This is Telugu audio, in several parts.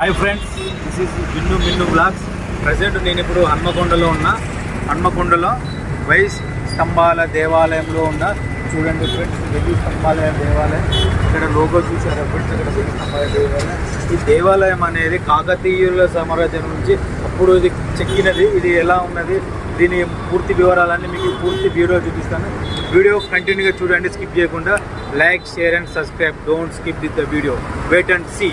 Hi friends this is Binnu Minnu vlogs present నేను ఇప్పుడు హన్మకొండలో ఉన్న. హన్మకొండలో వైస్ స్తంభాల దేవాలయంలో ఉన్న. చూడండి ఫ్రెండ్స్ వెయ్యి స్తంభాల దేవాలయం. ఇక్కడ లోగో చూసారా ఫ్రెండ్స్ ఇక్కడ వెయ్యి స్తంభాల దేవాలయం. ఈ దేవాలయం అనేది కాకతీయుల సామ్రాజ్యం నుంచి అప్పుడు ఇది చెక్కినది. ఇది ఎలా ఉన్నది? దీని పూర్తి వివరాలన్నీ మీకు పూర్తి వీడియో చూపిస్తాను. వీడియో కంటిన్యూగా చూడండి స్కిప్ చేయకుండా. Like share and subscribe don't skip with the video wait and see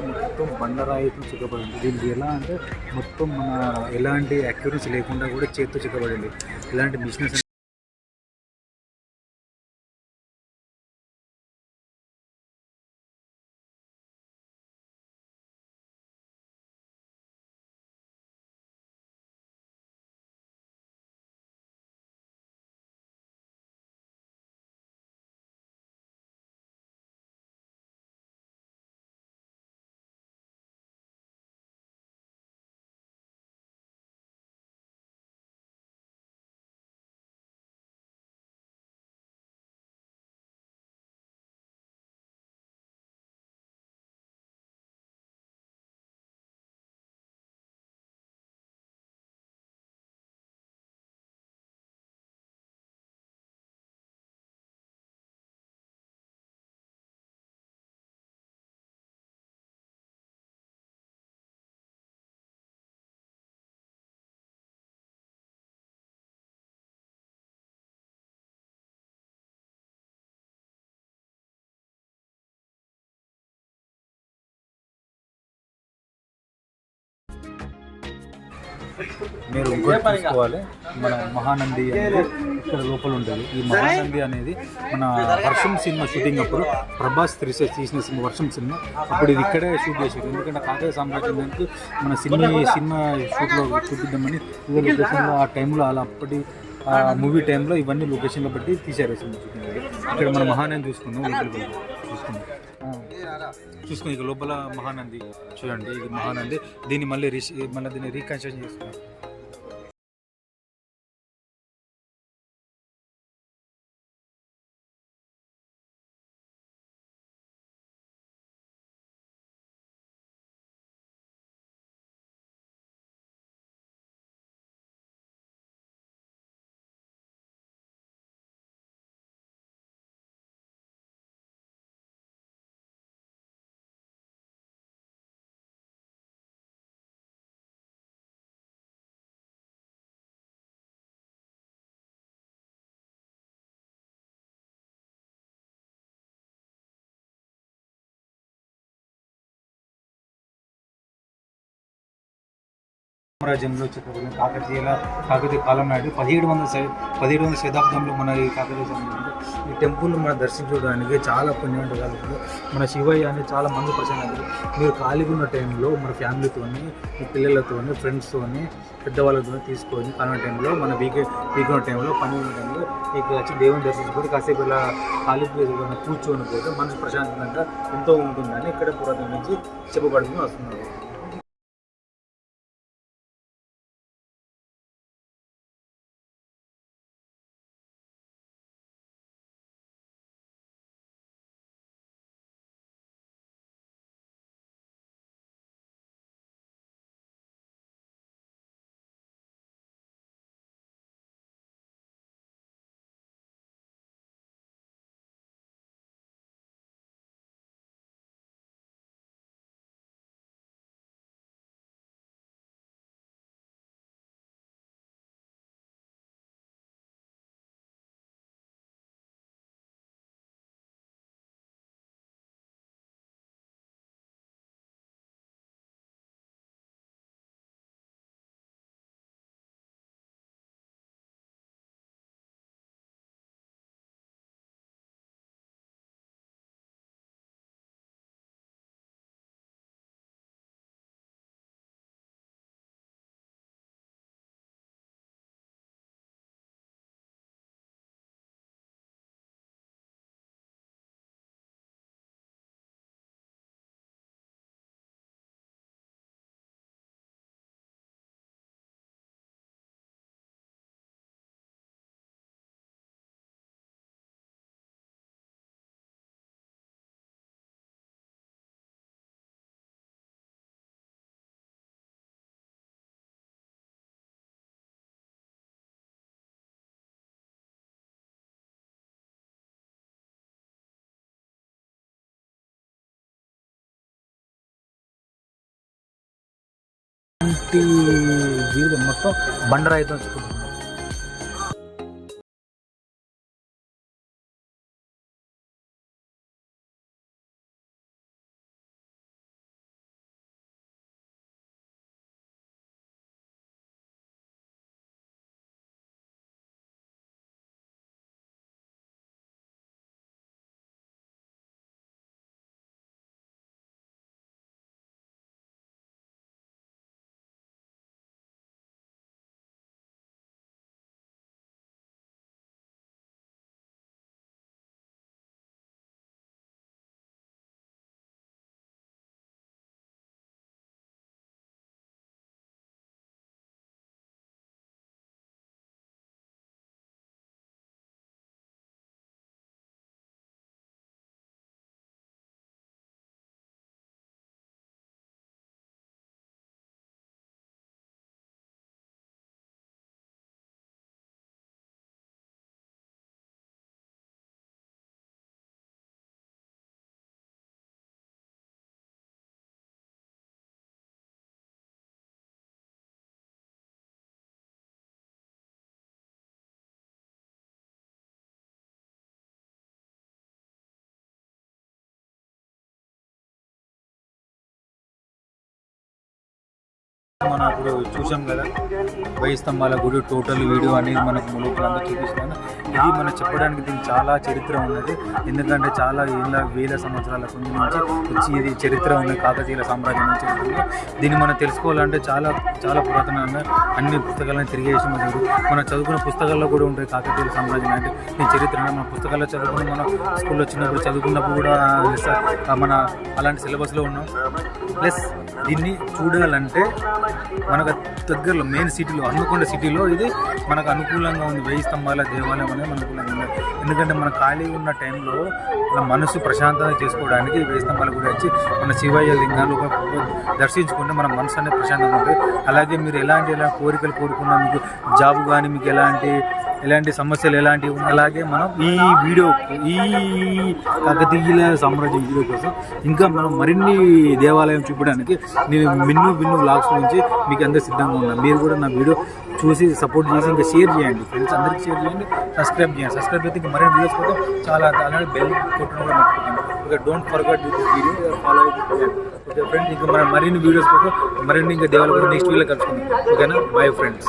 మొత్తం బండరాయితో చిక్కబడింది. దీనికి ఎలా అంటే మొత్తం మన ఎలాంటి అక్యూరెన్సీ లేకుండా కూడా చేతితో చిక్కబడింది. ఇలాంటి బిజినెస్ మీరు ఇంకోటి మన మహానంది అనేది ఇక్కడ లోపల ఉంటుంది. ఈ మహానంది అనేది మన వర్షం సినిమా షూటింగ్ అప్పుడు ప్రభాస్ త్రిశ తీసిన సినిమా వర్షం సినిమా. అప్పుడు ఇది ఇక్కడే షూట్ చేశారు ఎందుకంటే కాకయ్య సామ్రాజ్యం దానికి మన సినిమా సినిమా షూట్లో చూపిద్దామని ఇదే లొకేషన్లో ఆ టైంలో అలా అప్పటి ఆ మూవీ టైంలో ఇవన్నీ లొకేషన్లో బట్టి తీశారు సినిమా షూటింగ్. ఇక్కడ మన మహానంది. చూసుకుందాం. ఆ. చూసుకుని ఇక లోపల మహానంది చూడండి ఇది మహానంది. దీన్ని మళ్ళీ రీస్ మళ్ళీ దీన్ని రీకన్స్ట్రక్షన్ చేసుకున్నాం సామ్రాజ్యంలో చెప్పబడిన కాకతీయుల కాకతీయ కాలం నాడు పదిహేడు వందల పదిహేడు వందల శతాబ్దంలో మన ఈ కాకతీయ ఈ టెంపుల్ మనం దర్శించుకోవడానికి చాలా పుణ్యవంతకాలు మన శివయ్య అని చాలా మంది ప్రశ్నలు మీరు ఖాళీగా ఉన్న టైంలో మన ఫ్యామిలీతోని మీ పిల్లలతోని ఫ్రెండ్స్తోని పెద్దవాళ్ళతో తీసుకొని కరోనా టైంలో మన వీకే వీక్ ఉన్న టైంలో పని ఉన్న టైంలో ఇక్కడ వచ్చి దేవుని దర్శించుకొని కాసేపు ఇలా ఖాళీ ప్లేస్ కూర్చొని పోతే మనసు ప్రశాంతంగా ఎంతో ఉంటుందని ఇక్కడ పురాతన నుంచి చెప్పబడుతుంది. వస్తున్నారు ఇలాంటి జీవితం మొత్తం బండరాయితో మనం ఇప్పుడు చూసాం కదా వెయ్యి స్తంభాల గుడి టోటల్ వీడియో అనేది మనకు లోపల అంతా చూపిస్తాను ఇది మనం చెప్పడానికి దీనికి చాలా చరిత్ర ఉన్నది. ఎందుకంటే చాలా ఏళ్ళ వేల సంవత్సరాల ముందు నుంచి వచ్చి ఇది చరిత్ర ఉంది కాకతీయుల సామ్రాజ్యం నుంచి ఉంటుంది దీన్ని మనం తెలుసుకోవాలంటే చాలా చాలా పురాతనంగా అన్ని పుస్తకాలను తిరిగేసి మనం మనం చదువుకున్న పుస్తకాల్లో కూడా ఉంటాయి కాకతీయుల సామ్రాజ్యం అంటే. ఈ చరిత్ర మన పుస్తకాల్లో చదువుకుని మనం స్కూల్లో వచ్చినప్పుడు చదువుకున్నప్పుడు కూడా మన అలాంటి సిలబస్లో ఉన్నాం. ప్లస్ దీన్ని చూడాలంటే మనకు దగ్గరలో మెయిన్ సిటీలో హన్మకొండ సిటీలో ఇది మనకు అనుకూలంగా ఉంది. వెయ్యి స్తంభాల దేవాలయం అనేది అనుకూలంగా ఉంది. ఎందుకంటే మన ఖాళీ ఉన్న టైంలో మన మనసు ప్రశాంతంగా చేసుకోవడానికి ఈ వెయ్యి స్తంభాల గుడి వచ్చి మన శివయ్య లింగాలు దర్శించుకుంటే మన మనసు అనేది ప్రశాంతంగా ఉంటుంది. అలాగే మీరు ఎలాంటి ఎలా కోరికలు కోరుకున్నా మీకు జాబ్ కానీ మీకు ఎలాంటి ఎలాంటి సమస్యలు ఎలాంటివి అలాగే మనం ఈ వీడియో ఈ కాకతీయుల సామ్రాజ్యం వీడియో కోసం ఇంకా మనం మరిన్ని దేవాలయం చూపడానికి నేను మిన్ను బిన్ను బ్లాగ్స్ నుంచి మీకు అందరూ సిద్ధంగా ఉన్నా మీరు కూడా నా వీడియో చూసి సపోర్ట్ చేసి ఇంకా షేర్ చేయండి. ఫ్రెండ్స్ అందరికీ షేర్ చేయండి. సబ్స్క్రైబ్ చేయండి. సబ్స్క్రైబ్ అయితే ఇంకా మరిన్ని వీడియోస్ కోసం చాలా అలాగే బెల్ కొట్టడం కూడా మర్చిపోకండి. Okay don't forget this video follow okay friends ఇంకా మన మరిన్ని వీడియోస్ కోసం మరిన్ని ఇంకా దేవాలయం నెక్స్ట్ వీడియో కలుసుకుందాం. ఓకేనా బై ఫ్రెండ్స్